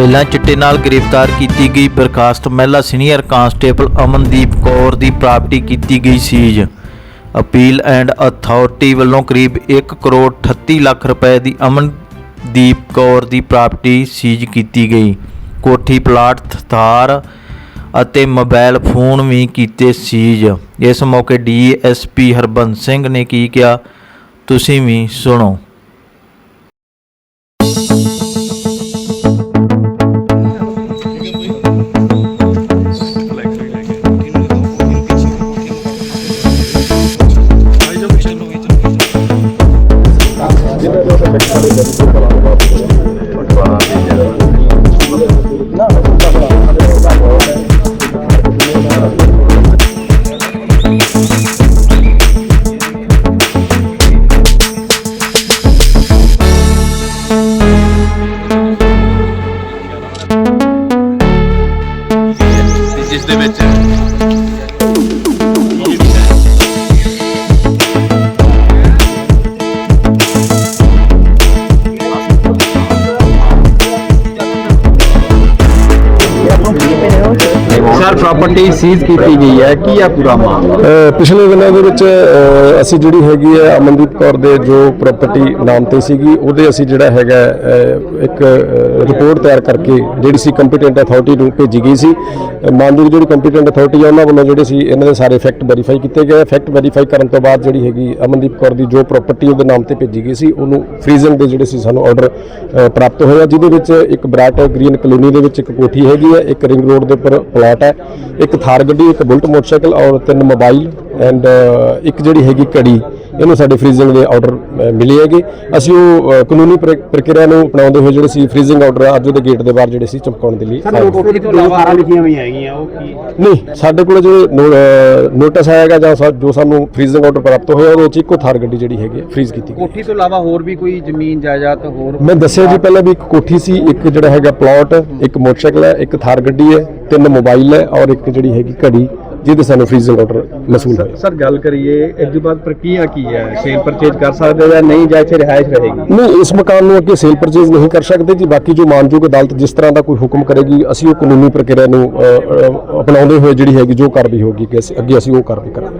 ਪਹਿਲਾਂ ਚਿੱਟੇ ਨਾਲ ਗ੍ਰਿਫਤਾਰ ਕੀਤੀ ਗਈ ਬਰਖਾਸਤ ਮਹਿਲਾ ਸੀਨੀਅਰ ਕਾਂਸਟੇਬਲ ਅਮਨਦੀਪ ਕੌਰ ਦੀ ਪ੍ਰਾਪਰਟੀ ਕੀਤੀ ਗਈ ਸੀਜ਼। ਅਪੀਲ ਐਂਡ ਅਥਾਰਟੀ ਵੱਲੋਂ ਕਰੀਬ 1 ਕਰੋੜ 38 ਲੱਖ ਰੁਪਏ ਦੀ ਅਮਨਦੀਪ ਕੌਰ ਦੀ ਪ੍ਰਾਪਰਟੀ ਸੀਜ਼ ਕੀਤੀ ਗਈ। ਕੋਠੀ, ਪਲਾਟ, ਥਾਰ ਅਤੇ ਮੋਬਾਈਲ ਫੋਨ ਵੀ ਕੀਤੇ ਸੀਜ਼। ਇਸ ਮੌਕੇ ਡੀਐਸਪੀ ਹਰਬੰਸ ਸਿੰਘ ਨੇ ਕੀ ਕਿਹਾ, ਤੁਸੀਂ ਵੀ ਸੁਣੋ। ਜਿਸ ਦੇ ਵਿੱਚ ਪ੍ਰਾਪਰਟੀ ਸੀਜ਼ ਕੀਤੀ ਗਈ ਹੈ ਕੀ ਹੈ ਪੂਰਾ ਮਾਮਲਾ? ਪਿਛਲੇ ਦਿਨਾਂ ਦੇ ਵਿੱਚ ਅਸੀਂ ਜਿਹੜੀ ਹੈਗੀ ਹੈ ਅਮਨਦੀਪ ਕੌਰ ਦੇ ਜੋ ਪ੍ਰਾਪਰਟੀ ਨਾਮ ਤੇ ਸੀਗੀ ਉਹਦੇ ਅਸੀਂ ਜਿਹੜਾ ਹੈਗਾ ਇੱਕ ਰਿਪੋਰਟ ਤਿਆਰ ਕਰਕੇ ਜਿਹੜੀ ਸੀ ਕੰਪੀਟੈਂਟ ਅਥਾਰਟੀ ਨੂੰ ਭੇਜੀ ਗਈ ਸੀ। ਅ, ਮਾਨਯੋਗ ਜਿਹੜੀ ਕੰਪੀਟੈਂਟ ਅਥਾਰਟੀ ਆ ਉਹਨਾਂ ਵੱਲੋਂ ਜਿਹੜੇ ਸੀ ਇਹਨਾਂ ਦੇ ਸਾਰੇ ਫੈਕਟ ਵੈਰੀਫਾਈ ਕੀਤੇ ਗਏ। ਫੈਕਟ ਵੈਰੀਫਾਈ ਕਰਨ ਤੋਂ ਬਾਅਦ ਜਿਹੜੀ ਹੈਗੀ ਅਮਨਦੀਪ ਕੌਰ ਦੀ ਜੋ ਪ੍ਰਾਪਰਟੀ ਉਹਦੇ ਨਾਮ ਤੇ ਭੇਜੀ ਗਈ ਸੀ ਉਹਨੂੰ ਫ੍ਰੀਜ਼ਿੰਗ ਦੇ ਜਿਹੜੇ ਸੀ ਸਾਨੂੰ ਆਰਡਰ ਪ੍ਰਾਪਤ ਹੋਇਆ ਜਿਹਦੇ ਵਿੱਚ ਇੱਕ ਬਰਾਟ ਗ੍ਰੀਨ ਕਲੋਨੀ ਦੇ ਵਿੱਚ ਇੱਕ ਕੋਠੀ ਹੈਗੀ ਹੈ ਇੱਕ ਰਿੰਗ ਰੋਡ ਦੇ ਉੱਪਰ ਪਲਾਟ ਹੈ। ਇੱਕ ਥਾਰ ਗੱਡੀ ਇੱਕ ਬੁਲਟ ਮੋਟਰਸਾਈਕਲ ਔਰ ਤਿੰਨ ਮੋਬਾਈਲ। ਐਂਡ ਇੱਕ ਜਿਹੜੀ ਹੈਗੀ ਘੜੀ ਇਹਨੂੰ ਸਾਡੇ ਫ੍ਰੀਜ਼ਿੰਗ ਦੇ ਆਰਡਰ ਮਿਲੇ ਹੈਗੇ। ਅਸੀਂ ਉਹ ਕਾਨੂੰਨੀ ਪ੍ਰ- ਪ੍ਰਕਿਰਿਆ ਨੂੰ ਅਪਣਾਉਂਦੇ ਹੋਏ ਜਿਹੜੇ ਸੀ ਫ੍ਰੀਜ਼ਿੰਗ ਆਰਡਰ ਅੱਜ ਉਹਦੇ ਗੇਟ ਦੇ ਬਾਹਰ ਜਿਹੜੇ ਸੀ ਚਮਕਾਉਣ ਦੇ ਲਈ ਨਹੀਂ ਸਾਡੇ ਕੋਲ ਜੋ ਨੋਟਿਸ ਆਏਗਾ ਜਾਂ ਜੋ ਸਾਨੂੰ ਫ੍ਰੀਜ਼ਿੰਗ ਆਰਡਰ ਪ੍ਰਾਪਤ ਹੋਇਆ ਉਹਦੇ ਵਿੱਚ ਇੱਕੋ ਥਾਰ ਗੱਡੀ ਜਿਹੜੀ ਹੈਗੀ ਫ੍ਰੀਜ਼ ਕੀਤੀ ਕੋਠੀ ਤੋਂ ਇਲਾਵਾ ਹੋਰ ਵੀ ਕੋਈ ਜ਼ਮੀਨ ਜਾਇਦਾਦ ਹੋਰ ਮੈਂ ਦੱਸਿਆ ਜੀ ਪਹਿਲਾਂ ਵੀ ਇੱਕ ਕੋਠੀ ਸੀ ਇੱਕ ਜਿਹੜਾ ਹੈਗਾ ਪਲਾਟ ਇੱਕ ਮੋਟਰਸਾਈਕਲ ਹੈ ਇੱਕ ਥਾਰ ਗੱਡੀ ਹੈ ਤਿੰਨ ਮੋਬਾਈਲ ਹੈ ਔਰ ਇੱਕ ਜਿਹੜੀ ਹੈਗੀ ਘੜੀ ਜਿਹਦੇ ਸਾਨੂੰ ਫ੍ਰੀਜ਼ਿੰਗ ਆਰਡਰ ਮਸੂਲ ਹੋਇਆ। ਸਰ ਗੱਲ ਕਰੀਏ ਇਸ ਤੋਂ ਬਾਅਦ ਪ੍ਰਕਿਰਿਆ ਕੀ ਹੈ? ਸੇਲ ਪਰਚੇਜ ਕਰ ਸਕਦੇ ਜਾਂ ਨਹੀਂ ਜਾਂ ਇੱਥੇ ਰਿਹਾਇਸ਼ ਰਹੇਗੀ? ਨਹੀਂ ਇਸ ਮਕਾਨ ਨੂੰ ਅੱਗੇ ਸੇਲ ਪਰਚੇਜ਼ ਨਹੀਂ ਕਰ ਸਕਦੇ ਜੀ। ਬਾਕੀ ਜੋ ਮਾਨਯੋਗ ਅਦਾਲਤ ਜਿਸ ਤਰ੍ਹਾਂ ਦਾ ਕੋਈ ਹੁਕਮ ਕਰੇਗੀ ਅਸੀਂ ਉਹ ਕਾਨੂੰਨੀ ਪ੍ਰਕਿਰਿਆ ਨੂੰ ਅਪਣਾਉਂਦੇ ਹੋਏ ਜਿਹੜੀ ਹੈਗੀ ਜੋ ਕਾਰਵਾਈ ਹੋਗੀ ਕਿ ਅਸੀਂ- ਅੱਗੇ ਅਸੀਂ ਉਹ ਕਾਰਵਾਈ ਕਰਾਂਗੇ।